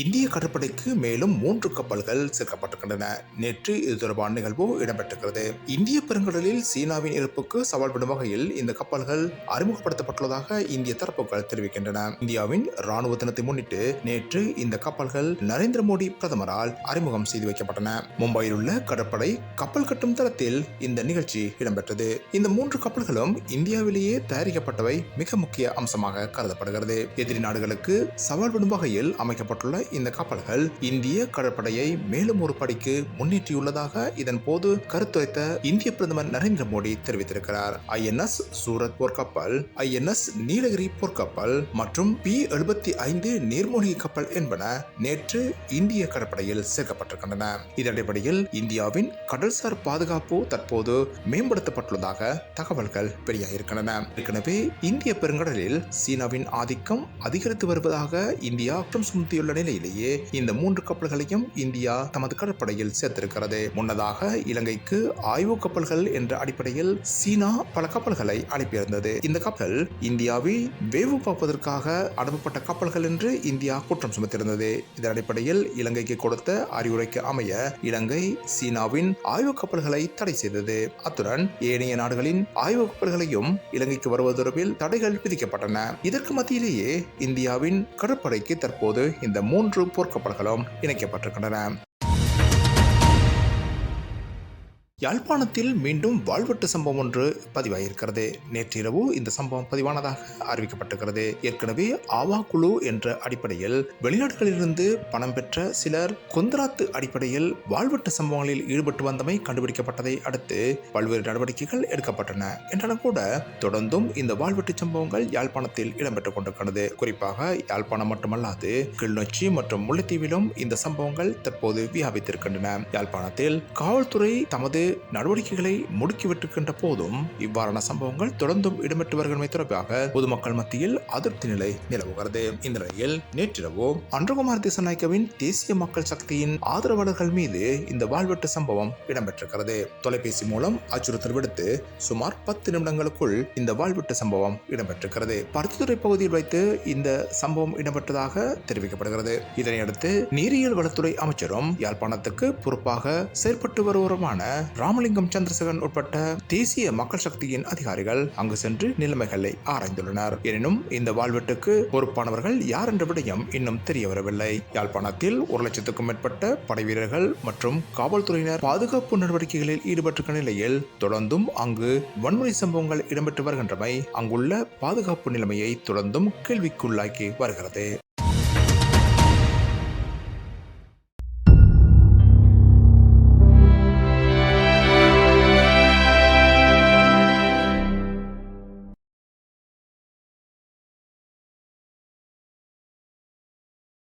இந்திய கடற்படைக்கு மேலும் மூன்று கப்பல்கள் சேர்க்கப்பட்டிருக்கின்றன. நேற்று இது தொடர்பான நிகழ்வு இடம்பெற்றிருக்கிறது. இந்திய பெருங்கடலில் சீனாவின் இருப்புக்கு சவால் விடும் வகையில் இந்த கப்பல்கள் அறிமுகப்படுத்தப்பட்டுள்ளதாக இந்திய தரப்புகள் தெரிவிக்கின்றன. இந்தியாவின் ராணுவ தினத்தை முன்னிட்டு நேற்று இந்த கப்பல்கள் நரேந்திர மோடி பிரதமரால் அறிமுகம் செய்து வைக்கப்பட்டன. மும்பையில் உள்ள கடற்படை கப்பல் கட்டும் தளத்தில் இந்த நிகழ்ச்சி இடம்பெற்றது. இந்த மூன்று கப்பல்களும் இந்தியாவிலேயே தயாரிக்கப்பட்டவை மிக முக்கிய அம்சமாக கருதப்படுகிறது. எதிரி நாடுகளுக்கு சவால் விடும் வகையில் அமைக்கப்பட்டுள்ள இந்த கப்பல்கள் இந்திய கடற்படையை மேலும் ஒரு படிக்கு முன்னேற்றியுள்ளதாக இதன் போது கருத்துரைத்த இந்திய பிரதமர் நரேந்திர மோடி தெரிவித்திருக்கிறார். ஐஎன்எஸ் சூரத் போர்க்கப்பல் ஐஎன்எஸ் நீலகிரி போர்க்கப்பல் மற்றும் பி எழுபத்தி ஐந்து நீர்மூழ்கி கப்பல் என்பன நேற்று இந்திய கடற்படையில் சேர்க்கப்பட்டிருக்கின்றன. இதன் அடிப்படையில் இந்தியாவின் கடல்சார் பாதுகாப்பு தற்போது மேம்படுத்தப்பட்டுள்ளதாக தகவல்கள் வெளியாகியிருக்கின்றன. ஏற்கனவே இந்திய பெருங்கடலில் சீனாவின் ஆதிக்கம் அதிகரித்து வருவதாக இந்தியா குற்றம் சுமத்தியுள்ள நிலையிலேயே இந்த மூன்று கப்பல்களையும் இந்தியா தமது கடற்படையில் சேர்த்திருக்கிறது. முன்னதாக இலங்கைக்கு ஆய்வு கப்பல்கள் என்ற அடிப்படையில் சீனா பல கப்பல்களை அனுப்பியிருந்தது. இந்த கப்பல் இந்தியாவை வேவு பார்ப்பதற்காக அனுப்பப்பட்ட கப்பல்கள் என்று இந்தியா குற்றம் சுமத்திருந்தது. இதன் அடிப்படையில் இலங்கைக்கு கொடுத்த அறிவுரைக்கு அமைய இலங்கை சீனாவின் ஆய்வு கப்பல்களை தடை செய்தது. அத்துடன் ஏனைய நாடுகளின் ஆய்வு கப்பல்களையும் இலங்கைக்கு வருவது தொடர்பில் தடைகள் விதிக்கப்பட்டன. இதற்கு மத்தியிலேயே இந்தியாவின் கடற்படைக்கு தற்போது இந்த மூன்று போர்க்கப்பல்களும் இணைக்கப்பட்டிருக்கின்றன. யாழ்ப்பாணத்தில் மீண்டும் வாழ்வெட்டு சம்பவம் ஒன்று பதிவாகியிருக்கிறது நேற்றிரவு இந்த சம்பவம் பதிவானதாக அறிவிக்கப்பட்டிருக்கிறது. ஏற்கனவே ஆவா குழு என்ற அடிப்படையில் வெளிநாடுகளிலிருந்து பணம் பெற்ற சிலர் கொந்தராத்து அடிப்படையில் வாழ்வெட்டு சம்பவங்களில் ஈடுபட்டு வந்தமை கண்டுபிடிக்கப்பட்டதை அடுத்து பல்வேறு நடவடிக்கைகள் எடுக்கப்பட்டன. என்றாலும் கூட தொடர்ந்தும் இந்த வாழ்வெட்டு சம்பவங்கள் யாழ்ப்பாணத்தில் இடம்பெற்றுக் கொண்டிருக்கிறது. குறிப்பாக யாழ்ப்பாணம் மட்டுமல்லாது கிளிநொச்சி மற்றும் முல்லைத்தீவிலும் இந்த சம்பவங்கள் தற்போது வியாபித்திருக்கின்றன. யாழ்ப்பாணத்தில் காவல்துறை தமது நடவடிக்கைகளை முடுக்கிவிட்டிருக்கின்ற போதும் இவ்வாறான சம்பவங்கள் தொடர்ந்தும் இடம்பெற்று வருகின்றமை தொடர்பாக பொதுமக்கள் மத்தியில் அதிருப்தி நிலை நிலவுகிறது. இந்த நிலையில் நேற்றிரவு அன்றகுமார் திசநாயக்கவின் தேசிய மக்கள் சக்தியின் ஆதரவாளர்கள் மீது இந்த வாழ்வெட்டு சம்பவம் இடம்பெற்றிருக்கிறது. தொலைபேசி மூலம் அச்சுறுத்தல் விடுத்து சுமார் பத்து நிமிடங்களுக்குள் இந்த வாழ்வெட்டு சம்பவம் இடம்பெற்றிருக்கிறது. பருத்தித்துறை பகுதியில் வைத்து இந்த சம்பவம் இடம்பெற்றதாக தெரிவிக்கப்படுகிறது. இதனையடுத்து நீரியல் வளத்துறை அமைச்சரும் யாழ்ப்பாணத்துக்கு பொறுப்பாக செயற்பட்டு வருவருமான ராமலிங்கம் சந்திரசேகரன் உட்பட்ட தேசிய மக்கள் சக்தியின் அதிகாரிகள் அங்கு சென்று நிலைமைகளை ஆராய்ந்துள்ளனர். எனினும் இந்த வாழ்வெட்டுக்கு பொறுப்பானவர்கள் யார் என்ற விடயம் இன்னும் தெரிய வரவில்லை. யாழ்ப்பாணத்தில் ஒரு லட்சத்துக்கும் மேற்பட்ட படை வீரர்கள் மற்றும் காவல்துறையினர் பாதுகாப்பு நடவடிக்கைகளில் ஈடுபட்டிருக்க நிலையில் தொடர்ந்தும் அங்கு வன்முறை சம்பவங்கள் இடம்பெற்று வருகின்றமை அங்குள்ள பாதுகாப்பு நிலைமையை தொடர்ந்தும் கேள்விக்குள்ளாக்கி வருகிறது.